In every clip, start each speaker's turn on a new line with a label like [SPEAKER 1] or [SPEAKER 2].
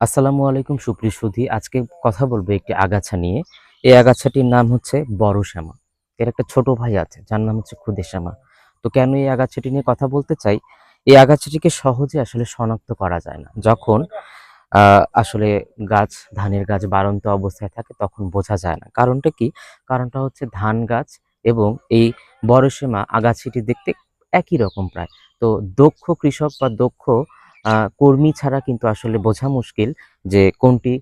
[SPEAKER 1] আসসালামু আলাইকুম, সুপ্রিয় সুধী। আজকে কথা বলব একটি আগাছা নিয়ে। এই আগাছাটির নাম হচ্ছে বড় শ্যামা এর একটা ছোট ভাই আছে, যার নাম হচ্ছে খুদে শ্যামা তো কেন এই আগাছাটি নিয়ে কথা বলতে চাই? এই আগাছাটিকে সহজে আসলে শনাক্ত করা যায় না। যখন আসলে গাছ, ধানের গাছ বাড়ন্ত অবস্থায় থাকে, তখন বোঝা যায় না। কারণটা কি? কারণটা হচ্ছে ধান গাছ এবং এই বড় শ্যামা আগাছাটি দেখতে একই রকম প্রায়। তো দক্ষ কৃষক বা দক্ষ কর্মী ছাড়া কিন্তু আসলে বোঝা মুশকিল যে কোনটি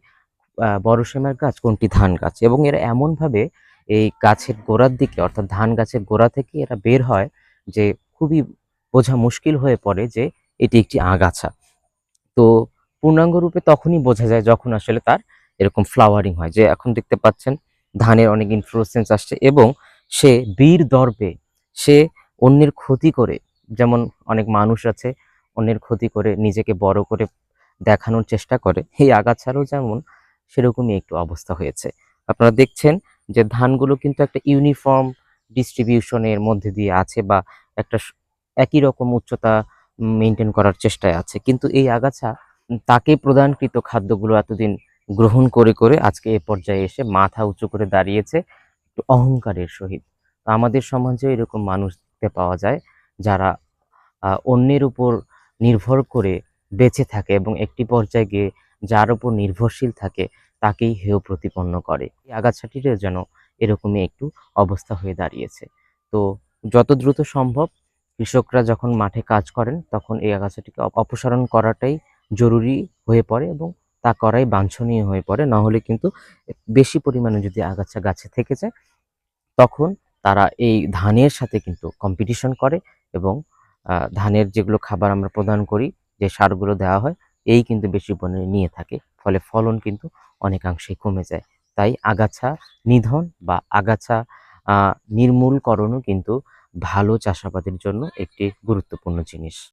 [SPEAKER 1] বড় গাছ, কোনটি ধান গাছ। এবং এরা এমনভাবে এই গাছের গোড়ার দিকে, অর্থাৎ ধান গাছের গোড়া থেকে এরা বের হয় যে খুবই বোঝা মুশকিল হয়ে পড়ে যে এটি একটি আগাছা। তো পূর্ণাঙ্গ রূপে তখনই বোঝা যায় যখন আসলে তার এরকম ফ্লাওয়ারিং হয় যে এখন দেখতে পাচ্ছেন ধানের অনেক ইনফ্লোরেসেন্স আসছে এবং সে বীর দর্পে সে অন্যের ক্ষতি করে, যেমন অনেক মানুষ আছে অন্যের ক্ষতি করে, নিজেকে বড় করে দেখানোর চেষ্টা করে, এই আগাছারও যেমন সেরকমই একটু অবস্থা হয়েছে। আপনারা দেখছেন যে ধানগুলো কিন্তু একটা ইউনিফর্ম ডিস্ট্রিবিউশনের মধ্যে দিয়ে আছে বা একটা একই রকম উচ্চতা মেনটেন করার চেষ্টায় আছে। কিন্তু এই আগাছা তাকে প্রদানকৃত খাদ্যগুলো এতদিন গ্রহণ করে করে আজকে এ পর্যায়ে এসে মাথা উঁচু করে দাঁড়িয়েছে, একটু অহংকারের সহিত। আমাদের সমাজে এরকম মানুষ পাওয়া যায় যারা অন্যের উপর নির্ভর করে বেঁচে থাকে এবং একটি পর্যায়ে গিয়ে যার উপর নির্ভরশীল থাকে, তাকেই হেয় প্রতিপন্ন করে। এই আগাছাটিরও যেন এরকমই একটু অবস্থা হয়ে দাঁড়িয়েছে। তো যত দ্রুত সম্ভব কৃষকরা যখন মাঠে কাজ করেন, তখন এই আগাছাটিকে অপসারণ করাটাই জরুরি হয়ে পড়ে এবং তা করাই বাঞ্ছনীয় হয়ে পড়ে। নাহলে কিন্তু বেশি পরিমাণে যদি আগাছা গাছে থেকে যায়, তখন তারা এই ধানের সাথে কিন্তু কম্পিটিশন করে এবং ধানের যেগুলো খাবার আমরা প্রদান করি, যে সারগুলো দেওয়া হয়, এই কিন্তু বেশি পরিমাণে নিয়ে থাকে। ফলে ফলন কিন্তু অনেকাংশেই কমে যায়। তাই আগাছা নিধন বা আগাছা নির্মূলকরণও কিন্তু ভালো চাষাবাদের জন্য একটি গুরুত্বপূর্ণ জিনিস।